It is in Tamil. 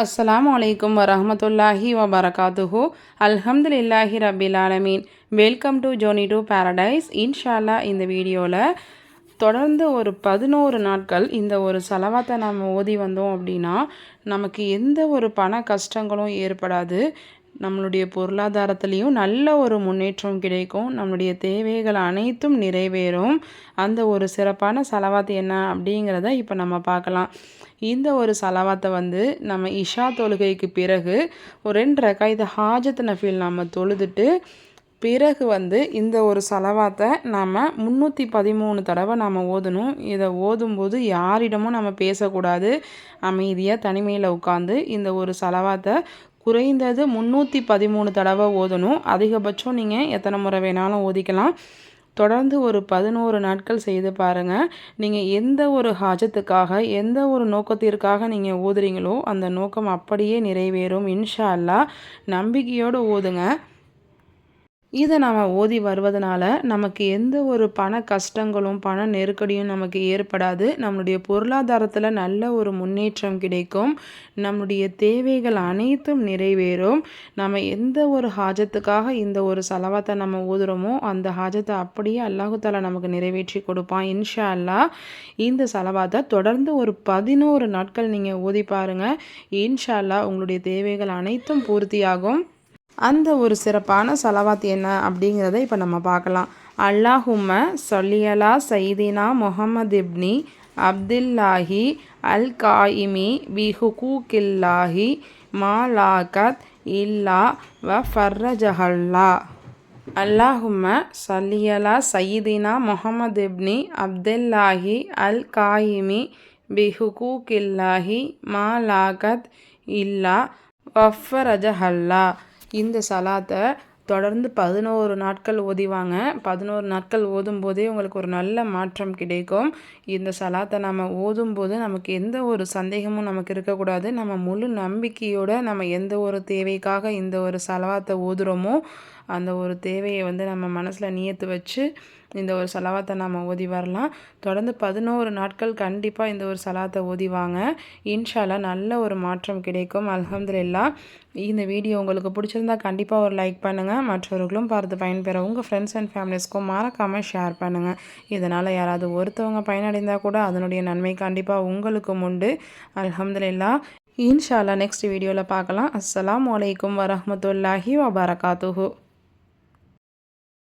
அஸ்ஸலாமு அலைக்கும் வரஹமத்துல்லாஹி வபரகாத்துஹு. அல்ஹம்துலில்லாஹி ரபில் ஆலமீன். Welcome to journey to paradise இன்ஷால்லா இந்த வீடியோவில் தொடர்ந்து ஒரு பதினோரு நாட்கள் இந்த ஒரு செலவாத்தை நம்ம ஓதி வந்தோம் அப்படின்னா நமக்கு எந்த ஒரு பண கஷ்டங்களும் ஏற்படாது. நம்மளுடைய பொருளாதாரத்துலேயும் நல்ல ஒரு முன்னேற்றம் கிடைக்கும். நம்மளுடைய தேவைகள் அனைத்தும் நிறைவேறும். அந்த ஒரு சிறப்பான செலவாத்து என்ன அப்படிங்கிறத இப்போ நம்ம பார்க்கலாம். இந்த ஒரு செலவாத்தை வந்து நம்ம இஷா தொழுகைக்கு பிறகு ஒரு ரெண்டு ரக்காயத்து ஹாஜத் நஃபீல் நம்ம தொழுதுட்டு பிறகு வந்து இந்த ஒரு செலவாத்தை நாம் முந்நூற்றி பதிமூணு தடவை நாம் ஓதணும். இதை ஓதும்போது யாரிடமும் நம்ம பேசக்கூடாது. அமைதியாக தனிமையில் உட்காந்து இந்த ஒரு செலவாத்தை குறைந்தது முந்நூற்றி பதிமூணு தடவை ஓதணும். அதிகபட்சம் நீங்கள் எத்தனை முறை வேணாலும் ஓதிக்கலாம். தொடர்ந்து ஒரு பதினோரு நாட்கள் செய்து பாருங்கள் நீங்கள் எந்த ஒரு ஹாஜத்துக்காக எந்த ஒரு நோக்கத்திற்காக நீங்கள் ஓதுறீங்களோ அந்த நோக்கம் அப்படியே நிறைவேறும். இன்ஷா அல்லா நம்பிக்கையோடு ஓதுங்க. இதை நம்ம ஓதி வருவதனால நமக்கு எந்த ஒரு பண கஷ்டங்களும் பண நெருக்கடியும் நமக்கு ஏற்படாது. நம்மளுடைய பொருளாதாரத்தில் நல்ல ஒரு முன்னேற்றம் கிடைக்கும். நம்முடைய தேவைகள் அனைத்தும் நிறைவேறும். நம்ம எந்த ஒரு ஹாஜத்துக்காக இந்த ஒரு செலவாத்தை நம்ம ஓதுறோமோ அந்த ஹாஜத்தை அப்படியே அல்லாஹுத்தாலா நமக்கு நிறைவேற்றி கொடுப்பான் இன்ஷா அல்லா இந்த செலவாத்தை தொடர்ந்து ஒரு பதினோரு நாட்கள் நீங்கள் ஓதி பாருங்கள் இன்ஷா அல்லா உங்களுடைய தேவைகள் அனைத்தும் பூர்த்தியாகும். அந்த ஒரு சிறப்பான சலவாத் என்ன அப்படிங்கிறத இப்போ நம்ம பார்க்கலாம். அல்லாஹும்ம சொல்லியலா சைதினா முகமது இப்னி அப்துல்லாஹி அல் காயிமி பி ஹுகூக்கில்லாஹி இல்லா வ ஃபர்ரஜஹல்லா. அல்லாஹும்ம சல்லியலா சயீதினா முகமது இப்னி அப்துல்லாஹி அல் காயிமி பி ஹுகூக்கில்லாஹி மா லாகத் இல்லா வஃபரஜஹல்லா இந்த சலாத்தை தொடர்ந்து பதினோரு நாட்கள் ஓதிவாங்க. பதினோரு நாட்கள் ஓதும் போதே உங்களுக்கு ஒரு நல்ல மாற்றம் கிடைக்கும். இந்த சலாத்தை நம்ம ஓதும்போது நமக்கு எந்த ஒரு சந்தேகமும் நமக்கு இருக்கக்கூடாது. நம்ம முழு நம்பிக்கையோடு நம்ம எந்த ஒரு தேவைக்காக இந்த ஒரு சலவாத்தை ஓதுகிறோமோ அந்த ஒரு தேவையை வந்து நம்ம மனசில் நியத்து வச்சு இந்த ஒரு செலவாத்தை நாம் ஓதி வரலாம். தொடர்ந்து பதினோரு நாட்கள் கண்டிப்பாக இந்த ஒரு சலாத்தை ஓதிவாங்க இன்ஷால நல்ல ஒரு மாற்றம் கிடைக்கும். அலமதுல்லா இந்த வீடியோ உங்களுக்கு பிடிச்சிருந்தா கண்டிப்பாக ஒரு லைக் பண்ணுங்கள் மற்றவர்களும் பார்த்து பயன்பெற உங்கள் ஃப்ரெண்ட்ஸ் அண்ட் ஃபேமிலிஸ்க்கும் மறக்காமல் ஷேர் பண்ணுங்கள் இதனால் யாராவது ஒருத்தவங்க பயனடைந்தால் கூட அதனுடைய நன்மை கண்டிப்பாக உங்களுக்கும் உண்டு. அலமதுல்லா இன்ஷால்லா நெக்ஸ்ட் வீடியோவில் பார்க்கலாம். அஸ்லாம் வலைக்கம் வரமத்துல்லாஹி வபரகாத்துஹூ.